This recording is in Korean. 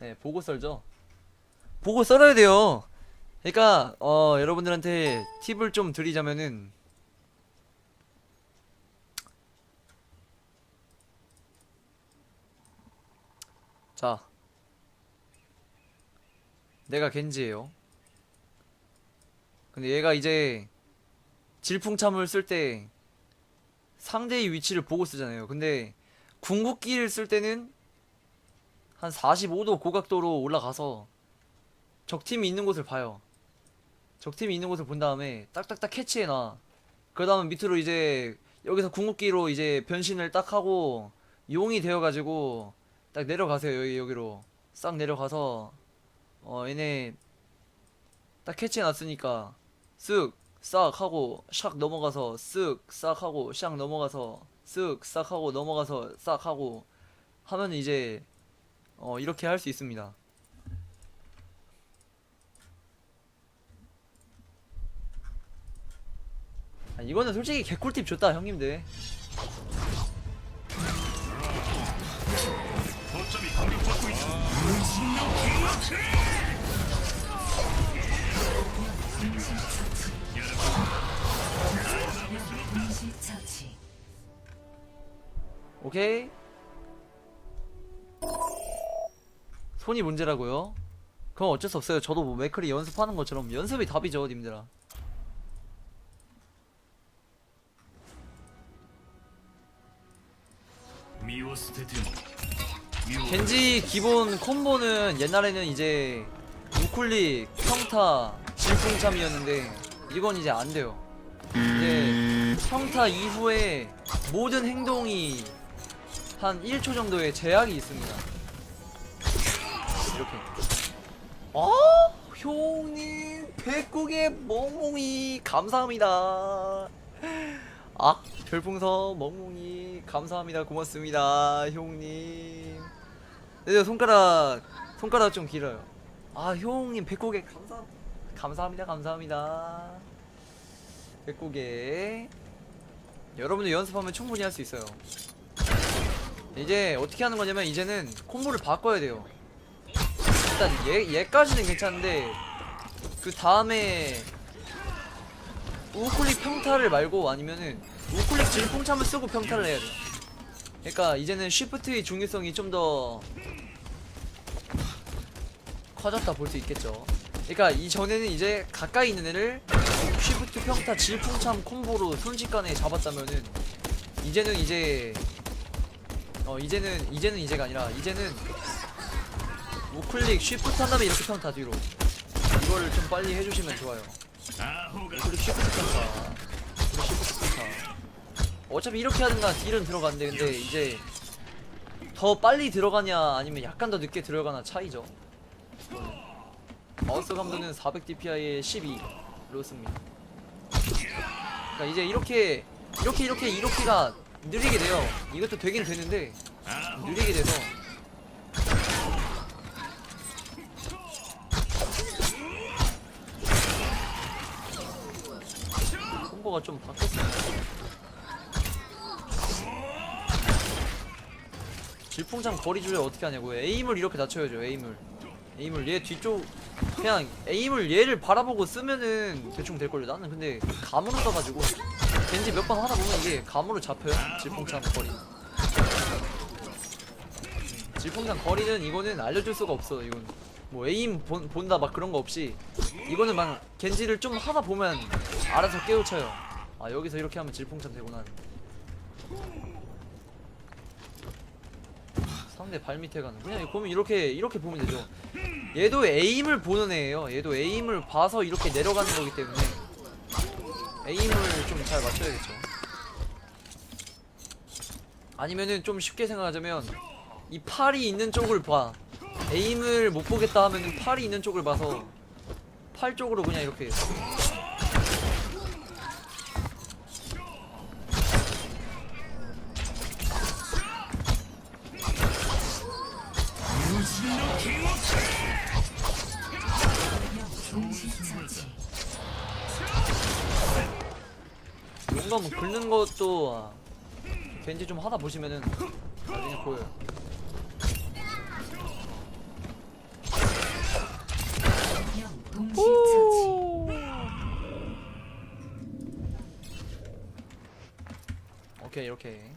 네, 보고 썰죠. 보고 썰어야 돼요. 그러니까 어 여러분들한테 팁을 좀 드리자면은 자 내가 겐지예요. 근데 얘가 이제 질풍참을 쓸 때 상대의 위치를 보고 쓰잖아요. 근데 궁극기를 쓸 때는 한 45도 고각도로 올라가서 적팀이 있는 곳을 봐요. 적팀이 있는 곳을 본 다음에 딱딱딱 캐치해놔. 그 다음에 밑으로 이제 여기서 궁극기로 이제 변신을 딱 하고 용이 되어가지고 딱 내려가세요. 여기 여기로 싹 내려가서 어 얘네 딱 캐치해놨으니까 쓱 싹 하고 샥 넘어가서 쓱 싹 하고 샥 넘어가서 쓱 싹 하고 넘어가서 싹 하고 하면 이제 어 이렇게 할 수 있습니다. 아, 이거는 솔직히 개꿀팁 줬다 형님들. 처치. 오케이. 손이 문제라고요? 그럼 어쩔 수 없어요. 저도 뭐 맥클이 연습하는 것처럼 연습이 답이죠, 님들아. 겐지 기본 콤보는 옛날에는 이제 우클릭, 평타, 질풍참이었는데 이건 이제 안 돼요. 이제 평타 이후에 모든 행동이 한 1초 정도의 제약이 있습니다. 이렇게. 아, 형님, 백국의 멍멍이 감사합니다. 아, 별풍선 멍멍이 감사합니다. 고맙습니다, 형님. 네, 손가락 손가락 좀 길어요. 아, 형님 백국에 감사 감사합니다. 감사합니다. 백국에 여러분들 연습하면 충분히 할 수 있어요. 이제 어떻게 하는 거냐면 이제는 콤보를 바꿔야 돼요. 일단 얘 얘까지는 괜찮은데 그 다음에 우클릭 평타를 말고 아니면은 우클릭 질풍참을 쓰고 평타를 해야 돼. 그러니까 이제는 쉬프트의 중요성이 좀 더 커졌다 볼 수 있겠죠. 그러니까 이전에는 이제 가까이 있는 애를 쉬프트 평타 질풍참 콤보로 순식간에 잡았다면은 이제는 이제 어 이제는 이제는 이제가 아니라 이제는 우클릭 쉬프트 한 다음에 이렇게 평타 뒤로 이거를 좀 빨리 해주시면 좋아요. 우클릭 쉬프트 평타 우클릭 쉬프트 평타 어차피 이렇게 하든가 딜은 들어가는데 근데 이제 더 빨리 들어가냐 아니면 약간 더 늦게 들어가나 차이죠. 마우스 감도는 400dpi에 12로 씁니다. 그러니까 이제 이렇게 이렇게 이렇게 이렇게가 느리게 돼요. 이것도 되긴 되는데 느리게 돼서 콤보가 좀 바뀌었습니다. 질풍장 거리 조절 어떻게 하냐고요? 에임을 이렇게 낮춰야죠. 에임을. 에임을 얘 뒤쪽 그냥 에임을 얘를 바라보고 쓰면은 대충 될걸요. 나는 근데 감으로 써가지고 겐지 몇 번 하다 보면 이게 감으로 잡혀요. 질풍장 거리. 질풍장 거리는 이거는 알려줄 수가 없어. 이건 뭐 에임 본, 본다 막 그런 거 없이 이거는 막 겐지를 좀 하다 보면 알아서 깨우쳐요. 아 여기서 이렇게 하면 질풍참 되구나. 상대 발 밑에 가는 그냥 보면 이렇게 이렇게 보면 되죠. 얘도 에임을 보는 애예요. 얘도 에임을 봐서 이렇게 내려가는 거기 때문에 에임을 좀 잘 맞춰야겠죠. 아니면은 좀 쉽게 생각하자면 이 팔이 있는 쪽을 봐. 에임을 못 보겠다 하면은 팔이 있는 쪽을 봐서 팔 쪽으로 그냥 이렇게 이건 뭐 긁는 것도 아, 겐지 좀 하다 보시면은 나중에 보여요. 오케이 이렇게